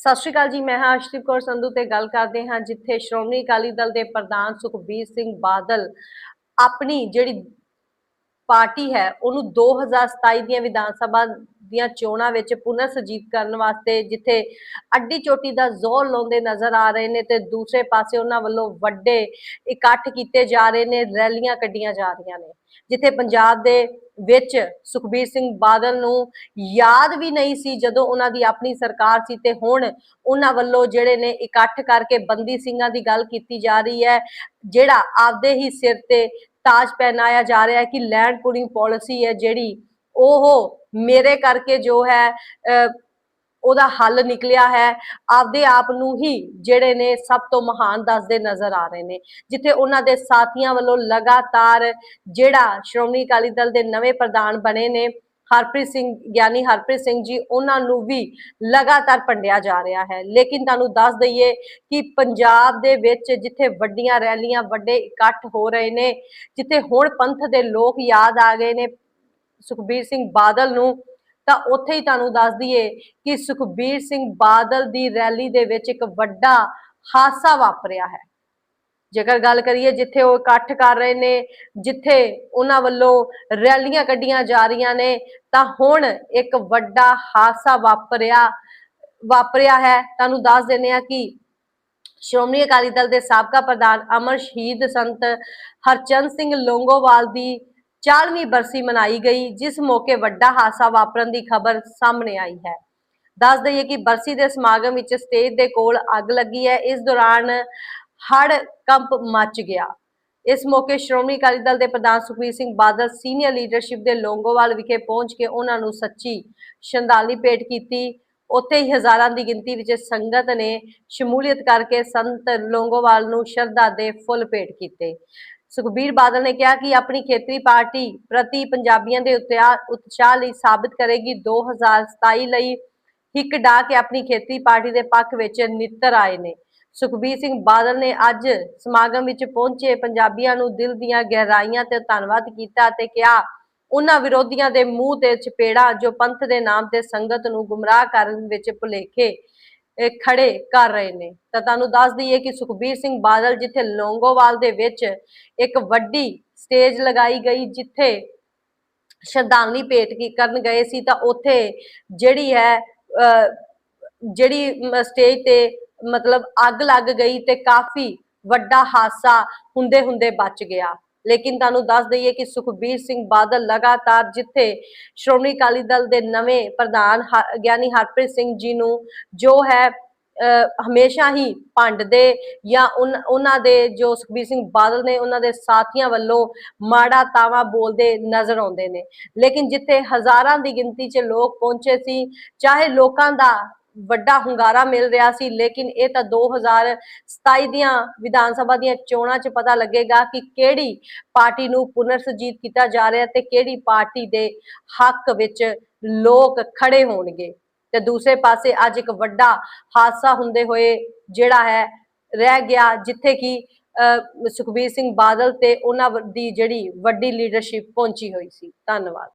ਸਤਿ ਸ਼੍ਰੀ ਅਕਾਲ ਜੀ, ਮੈਂ ਹਾਂ ਅਰਸ਼ਦੀਪ ਕੌਰ ਸੰਧੂ ਤੇ ਗੱਲ ਕਰਦੇ ਹਾਂ ਜਿੱਥੇ ਸ਼੍ਰੋਮਣੀ ਅਕਾਲੀ ਦਲ ਦੇ ਪ੍ਰਧਾਨ ਸੁਖਬੀਰ ਸਿੰਘ ਬਾਦਲ ਆਪਣੀ ਜਿਹੜੀ ਪਾਰਟੀ ਹੈ, ਉਹਨੂੰ 2027 ਦੀਆਂ ਵਿਧਾਨ ਸਭਾ ਦੀਆਂ ਚੋਣਾਂ ਵਿੱਚ ਪੁਨਰ ਸੁਰਜੀਤ ਕਰਨ ਵਾਸਤੇ ਜਿੱਥੇ ਅੱਡੀ ਚੋਟੀ ਦਾ ਜ਼ੋਰ ਲਾਉਂਦੇ ਨਜ਼ਰ ਆ ਰਹੇ ਨੇ ਤੇ ਦੂਸਰੇ ਪਾਸੇ ਉਹਨਾਂ ਵੱਲੋਂ ਵੱਡੇ ਇਕੱਠ ਕੀਤੇ ਜਾ ਰਹੇ ਨੇ, ਰੈਲੀਆਂ ਕੱਢੀਆਂ ਜਾ ਰਹੀਆਂ ਨੇ। ਜਿੱਥੇ ਪੰਜਾਬ ਦੇ ਵਿੱਚ ਸੁਖਬੀਰ ਸਿੰਘ ਬਾਦਲ ਨੂੰ ਯਾਦ ਵੀ ਨਹੀਂ ਸੀ ਜਦੋਂ ਉਹਨਾਂ ਦੀ ਆਪਣੀ ਸਰਕਾਰ ਸੀ ਤੇ ਹੁਣ ਉਹਨਾਂ ਵੱਲੋਂ ਜਿਹੜੇ ਨੇ ਇਕੱਠ ਕਰਕੇ ਬੰਦੀ ਸਿੰਘਾਂ ਦੀ ਗੱਲ ਕੀਤੀ ਜਾ ਰਹੀ ਹੈ, ਜਿਹੜਾ ਆਪਦੇ ਹੀ ਸਿਰ ਤੇ ਤਾਜ ਪਹਿਨਾਇਆ ਜਾ ਰਿਹਾ ਹੈ ਕਿ ਲੈਂਡ ਪੂਲਿੰਗ ਪਾਲਿਸੀ ਹੈ ਜਿਹੜੀ ਉਹ ਮੇਰੇ ਕਰਕੇ ਜੋ ਹੈ ਉਹਦਾ ਹੱਲ ਨਿਕਲਿਆ ਹੈ। ਆਪਦੇ ਆਪ ਨੂੰ ਹੀ ਜਿਹੜੇ ਨੇ ਸਭ ਤੋਂ ਮਹਾਨ ਦੱਸਦੇ ਨਜ਼ਰ ਆ ਰਹੇ ਨੇ। ਜਿੱਥੇ ਉਹਨਾਂ ਦੇ ਸਾਥੀਆਂ ਵੱਲੋਂ ਲਗਾਤਾਰ ਜਿਹੜਾ ਸ਼੍ਰੋਮਣੀ ਅਕਾਲੀ ਦਲ ਦੇ ਨਵੇਂ ਪ੍ਰਧਾਨ ਬਣੇ ਨੇ ਹਰਪ੍ਰੀਤ ਸਿੰਘ ਗਿਆਨੀ ਹਰਪ੍ਰੀਤ ਸਿੰਘ ਜੀ ਉਹਨਾਂ ਨੂੰ ਵੀ ਲਗਾਤਾਰ ਭੰਡਿਆ ਜਾ ਰਿਹਾ ਹੈ। ਲੇਕਿਨ ਤੁਹਾਨੂੰ ਦੱਸ ਦਈਏ ਕਿ ਪੰਜਾਬ ਦੇ ਵਿੱਚ ਜਿੱਥੇ ਵੱਡੀਆਂ ਰੈਲੀਆਂ, ਵੱਡੇ ਇਕੱਠ ਹੋ ਰਹੇ ਨੇ, ਜਿੱਥੇ ਹੁਣ ਪੰਥ ਦੇ ਲੋਕ ਯਾਦ ਆ ਗਏ ਨੇ ਸੁਖਬੀਰ ਸਿੰਘ ਬਾਦਲ ਨੂੰ, ਤਾਂ ਉੱਥੇ ਹੀ ਤੁਹਾਨੂੰ ਦੱਸ ਦਈਏ ਕਿ ਸੁਖਬੀਰ ਸਿੰਘ ਬਾਦਲ ਦੀ ਰੈਲੀ ਦੇ ਵਿੱਚ ਇੱਕ ਵੱਡਾ ਹਾਦਸਾ ਵਾਪਰਿਆ ਹੈ। ਜੇਕਰ ਗੱਲ ਕਰੀਏ ਜਿੱਥੇ ਉਹ ਇਕੱਠ ਕਰ ਰਹੇ ਨੇ, ਜਿੱਥੇ ਉਹਨਾਂ ਵੱਲੋਂ ਰੈਲੀਆਂ ਕੱਢੀਆਂ ਜਾ ਰਹੀਆਂ ਨੇ, ਤਾਂ ਹੁਣ ਇੱਕ ਵੱਡਾ ਹਾਦਸਾ ਵਾਪਰਿਆ ਵਾਪਰਿਆ ਹੈ। ਤੁਹਾਨੂੰ ਦੱਸ ਦਿੰਦੇ ਆ ਕਿ ਸ਼੍ਰੋਮਣੀ ਅਕਾਲੀ ਦਲ ਦੇ ਸਾਬਕਾ ਪ੍ਰਧਾਨ ਅਮਰ ਸ਼ਹੀਦ ਸੰਤ ਹਰਚੰਦ ਸਿੰਘ ਲੋਂਗੋਵਾਲ ਦੀ 40ਵੀਂ ਬਰਸੀ ਮਨਾਈ ਗਈ, ਜਿਸ ਮੌਕੇ ਵੱਡਾ ਹਾਦਸਾ ਵਾਪਰਨ ਦੀ ਖਬਰ ਸਾਹਮਣੇ ਆਈ ਹੈ। ਦੱਸ ਦਈਏ ਕਿ ਬਰਸੀ ਦੇ ਸਮਾਗਮ ਵਿੱਚ ਸਟੇਜ ਦੇ ਕੋਲ ਅੱਗ ਲੱਗੀ ਹੈ। ਇਸ ਦੌਰਾਨ ਹੜ ਕੰਪ ਮਚ ਗਿਆ। ਇਸ ਮੌਕੇ ਸ਼੍ਰੋਮਣੀ ਅਕਾਲੀ ਦਲ ਦੇ ਪ੍ਰਧਾਨ ਸੁਖਬੀਰ ਸਿੰਘ ਬਾਦਲ ਸੀਨੀਅਰ ਲੀਡਰਸ਼ਿਪ ਦੇ ਲੋਂਗੋਵਾਲ ਵਿਖੇ ਪਹੁੰਚ ਕੇ ਉਹਨਾਂ ਨੂੰ ਸੱਚੀ ਸ਼ਰਧਾਂਜਲੀ ਭੇਟ ਕੀਤੀ। ਉੱਥੇ ਹੀ ਹਜ਼ਾਰਾਂ ਦੀ ਗਿਣਤੀ ਵਿੱਚ ਸੰਗਤ ਨੇ ਸ਼ਮੂਲੀਅਤ ਕਰਕੇ ਸੰਤ ਲੋਂਗੋਵਾਲ ਨੂੰ ਸ਼ਰਧਾ ਦੇ ਫੁੱਲ ਭੇਟ ਕੀਤੇ। ਸੁਖਬੀਰ ਬਾਦਲ ਨੇ ਕਿਹਾ ਕਿ ਆਪਣੀ ਖੇਤਰੀ ਪਾਰਟੀ ਪ੍ਰਤੀ ਪੰਜਾਬੀਆਂ ਦੇ ਉਤਸ਼ਾਹ ਉਤਸ਼ਾਹ ਲਈ ਸਾਬਤ ਕਰੇਗੀ। 2027 ਲਈ ਹਿੱਕ ਡਾ ਕੇ ਆਪਣੀ ਖੇਤਰੀ ਪਾਰਟੀ ਦੇ ਪੱਖ ਵਿੱਚ ਨਿੱਤਰ ਆਏ ਨੇ। ਸੁਖਬੀਰ ਸਿੰਘ ਬਾਦਲ ਨੇ ਅੱਜ ਸਮਾਗਮ ਵਿੱਚ ਪਹੁੰਚੇ ਪੰਜਾਬੀਆਂ ਨੂੰ ਦਿਲ ਦੀਆਂ ਗਹਿਰਾਈਆਂ ਤੇ ਧੰਨਵਾਦ ਕੀਤਾ ਤੇ ਕਿਹਾ ਉਹਨਾਂ ਵਿਰੋਧੀਆਂ ਦੇ ਮੂੰਹ ਤੇ ਚਪੇੜਾ ਜੋ ਪੰਥ ਦੇ ਨਾਮ ਤੇ ਸੰਗਤ ਨੂੰ ਗੁੰਮਰਾਹ ਕਰਨ ਵਿੱਚ ਭੁਲੇਖੇ ਖੜੇ ਕਰ ਰਹੇ ਨੇ। ਤਾਂ ਤੁਹਾਨੂੰ ਦੱਸ ਦਈਏ ਕਿ ਸੁਖਬੀਰ ਸਿੰਘ ਬਾਦਲ ਜਿੱਥੇ ਲੋਂਗੋਵਾਲ ਦੇ ਵਿੱਚ ਇੱਕ ਵੱਡੀ ਸਟੇਜ ਲਗਾਈ ਗਈ ਜਿੱਥੇ ਸ਼ਰਧਾਂਜਲੀ ਭੇਟ ਕੀ ਕਰਨ ਗਏ ਸੀ ਤਾਂ ਉੱਥੇ ਜਿਹੜੀ ਹੈ ਅਹ, ਜਿਹੜੀ ਸਟੇਜ ਤੇ ਮਤਲਬ ਅੱਗ ਲੱਗ ਗਈ ਤੇ ਕਾਫੀ ਵੱਡਾ ਹਾਦਸਾ ਹੁੰਦੇ ਹੁੰਦੇ ਬਚ ਗਿਆ। ਲੇਕਿਨ ਤੁਹਾਨੂੰ ਦੱਸ ਦਈਏ ਕਿ ਸੁਖਬੀਰ ਸਿੰਘ ਬਾਦਲ ਲਗਾਤਾਰ ਜਿੱਥੇ ਸ਼੍ਰੋਮਣੀ ਅਕਾਲੀ ਦਲ ਦੇ ਨਵੇਂ ਪ੍ਰਧਾਨ ਗਿਆਨੀ ਹਰਪ੍ਰੀਤ ਸਿੰਘ ਜੀ ਨੂੰ ਜੋ ਹੈ ਹਮੇਸ਼ਾ ਹੀ ਭੰਡਦੇ ਜਾਂ ਉਹਨਾਂ ਦੇ ਜੋ ਸੁਖਬੀਰ ਸਿੰਘ ਬਾਦਲ ਨੇ ਉਹਨਾਂ ਦੇ ਸਾਥੀਆਂ ਵੱਲੋਂ ਮਾੜਾ ਤਾਵਾ ਬੋਲਦੇ ਨਜ਼ਰ ਆਉਂਦੇ ਨੇ। ਲੇਕਿਨ ਜਿੱਥੇ ਹਜ਼ਾਰਾਂ ਦੀ ਗਿਣਤੀ 'ਚ ਲੋਕ ਪਹੁੰਚੇ ਸੀ, ਚਾਹੇ ਲੋਕਾਂ ਦਾ ਵੱਡਾ ਹੁੰਗਾਰਾ ਮਿਲ ਰਿਹਾ ਸੀ ਲੇਕਿਨ ਇਹ ਤਾਂ 2027 ਦੀਆਂ ਵਿਧਾਨ ਸਭਾ ਦੀਆਂ ਚੋਣਾਂ 'ਚ ਪਤਾ ਲੱਗੇਗਾ ਕਿ ਕਿਹੜੀ ਪਾਰਟੀ ਨੂੰ ਪੁਨਰ ਸੁਰਜੀਤ ਕੀਤਾ ਜਾ ਰਿਹਾ ਤੇ ਕਿਹੜੀ ਪਾਰਟੀ ਦੇ ਹੱਕ ਵਿੱਚ ਲੋਕ ਖੜੇ ਹੋਣਗੇ। ਤੇ ਦੂਸਰੇ ਪਾਸੇ ਅੱਜ ਇੱਕ ਵੱਡਾ ਹਾਦਸਾ ਹੁੰਦੇ ਹੋਏ ਜਿਹੜਾ ਹੈ ਰਹਿ ਗਿਆ ਜਿੱਥੇ ਕਿ ਅਹ, ਸੁਖਬੀਰ ਸਿੰਘ ਬਾਦਲ ਤੇ ਉਹਨਾਂ ਦੀ ਜਿਹੜੀ ਵੱਡੀ ਲੀਡਰਸ਼ਿਪ ਪਹੁੰਚੀ ਹੋਈ ਸੀ। ਧੰਨਵਾਦ।